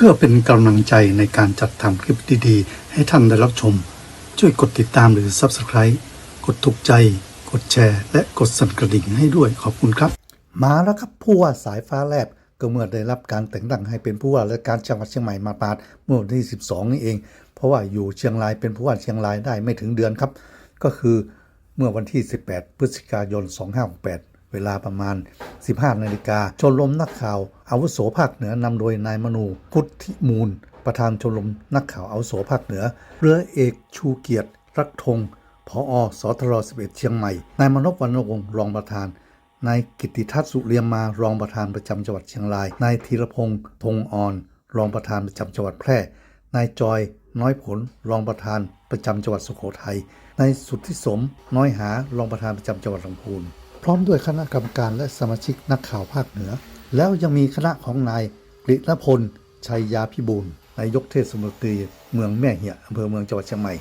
พื่อเป็นกำลังใจในการจัดทำคลิปดีๆ ให้ท่านได้รับชม ช่วยกดติดตามหรือ Subscribe กดถูกใจ กดแชร์ และกดสั่นกระดิ่งให้ด้วยขอบคุณครับ มาแล้วครับผู้ว่าสายฟ้าแลบก็เมื่อได้รับการแต่งตั้งให้เป็นผู้ว่าราชการจังหวัดเชียงใหม่มาปาดเมื่อวันที่ 12 นี่เอง เพราะว่าอยู่เชียงรายเป็นผู้ว่าเชียงรายได้ไม่ถึงเดือนครับ ก็คือเมื่อวันที่ 18 พฤศจิกายน 2568 เวลาประมาณ 15 นาฬิกาชมรมนักข่าวอาวุโสภาคเหนือนำโดยนายมนูพุทธิมูล ประธานชมรมนักข่าวอาวุโสภาคเหนือ เรือเอกชูเกียรติ รักธงพออสทร11 เชียงใหม่ นายมนพวรรณวงศ์รองประธานนายกิติทัศน์สุเรียมมารองประธานประจำจังหวัดเชียงราย นายธีรพงศ์ธงอ่อน รองประธานประจำจังหวัดแพร่ นายจอย น้อยผล รองประธานประจำจังหวัดสุโขทัย นายสุทธิสม น้อยหา รองประธานประจำจังหวัดลำพูน พร้อมด้วยคณะกรรมการและสมาชิกนักข่าวภาคเหนือ แล้วยังมีคณะของนายกฤษณพล ชัยยาพิบูลนายกเทศมนตรีเมืองแม่เหียอำเภอเมืองจังหวัดเชียงใหม่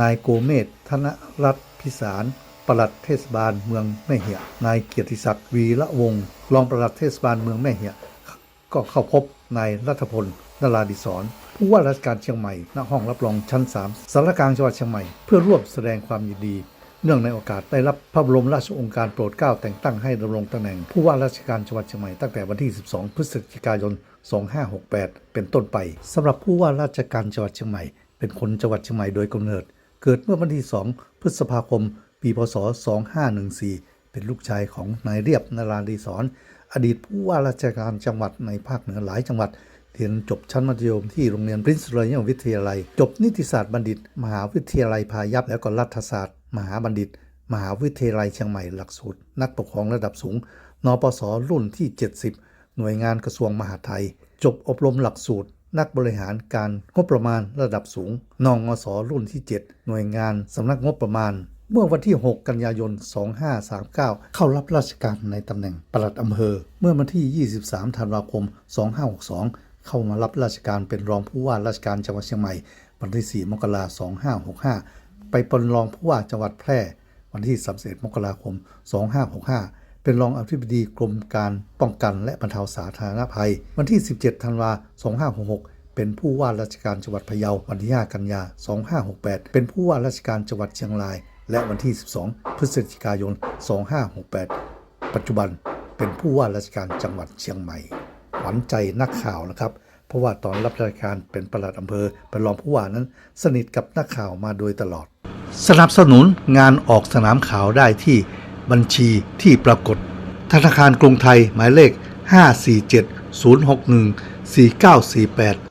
นายโกเมศธนรัตน์พิสารปลัดเทศบาลเมืองแม่เหียนายเกียรติศักดิ์วีระวงศ์รองปลัดเทศบาลเมืองแม่เหียก็เข้าพบนายรัฐพลนราดิศรผู้ว่าราชการเชียงใหม่ณห้องรับรองชั้น 3สารกลางจังหวัดเชียงใหม่ เพื่อร่วมแสดงความยินดี เนื่องในโอกาสได้รับพระบรมราชโองการโปรดเกล้าแต่งตั้งให้ดำรงตำแหน่ง ผู้ว่าราชการจังหวัดเชียงใหม่ตั้งแต่วันที่ 12 พฤศจิกายน 2568 เป็นต้นไปสำหรับผู้ว่าราชการจังหวัดเชียงใหม่ เป็นคนจังหวัดเชียงใหม่โดยกำเนิด เกิดเมื่อวันที่ 2 พฤษภาคม ปีพศ 2514 เป็นลูกชายของนายเรียบนาราดีศรอดีตผู้ว่าราชการจังหวัดในภาคเหนือหลายจังหวัดเรียนจบชั้นมัธยมที่โรงเรียนปรินซ์รอยัลวิทยาลัย จบนิติศาสตร์บัณฑิต มหาวิทยาลัยพายัพแล้วก็รัฐศาสตร์ มหาบัณฑิต มหาวิทยาลัยเชียงใหม่หลักสูตร นักปกครองระดับสูง นปสรุ่นที่ 70 หน่วยงานกระทรวงมหาดไทย จบอบรมหลักสูตร นักบริหารการงบประมาณระดับสูงนงอสรุ่นที่ 7 หน่วยงานสำนักงบประมาณ เมื่อวันที่ 6 กันยายน 2539 เข้ารับราชการในตำแหน่งปลัดอำเภอ เมื่อวันที่ 23 ธันวาคม 2562เข้ามารับราชการเป็นรองผู้ว่าราชการจังหวัดเชียงใหม่ วันที่ 4 มกราคม 2565 ไปเป็นรองผู้ว่าจังหวัดแพร่ วันที่ 31 มกราคม 2565 เป็นรองอธิบดีกรมการป้องกันและบรรเทาสาธารณภัย วันที่ 17 ธันวาคม 2566เป็นผู้ว่าราชการจังหวัดพะเยาวันที่ 5 กันยา 2568 เป็นผู้ว่าราชการจังหวัดเชียงราย และวันที่ 12 พฤศจิกายน 2568 ปัจจุบันเป็นผู้ว่าราชการจังหวัดเชียงใหม่ หวันใจนักข่าวนะครับ เพราะว่าตอนรับราชการเป็นประหลัดอำเภอเป็นรองผู้ว่านั้น สนิทกับนักข่าวมาโดยตลอด สนับสนุนงานออกสนามข่าวได้ที่บัญชีที่ปรากฏ ธนาคารกรุงไทยหมายเลข 547 061 4948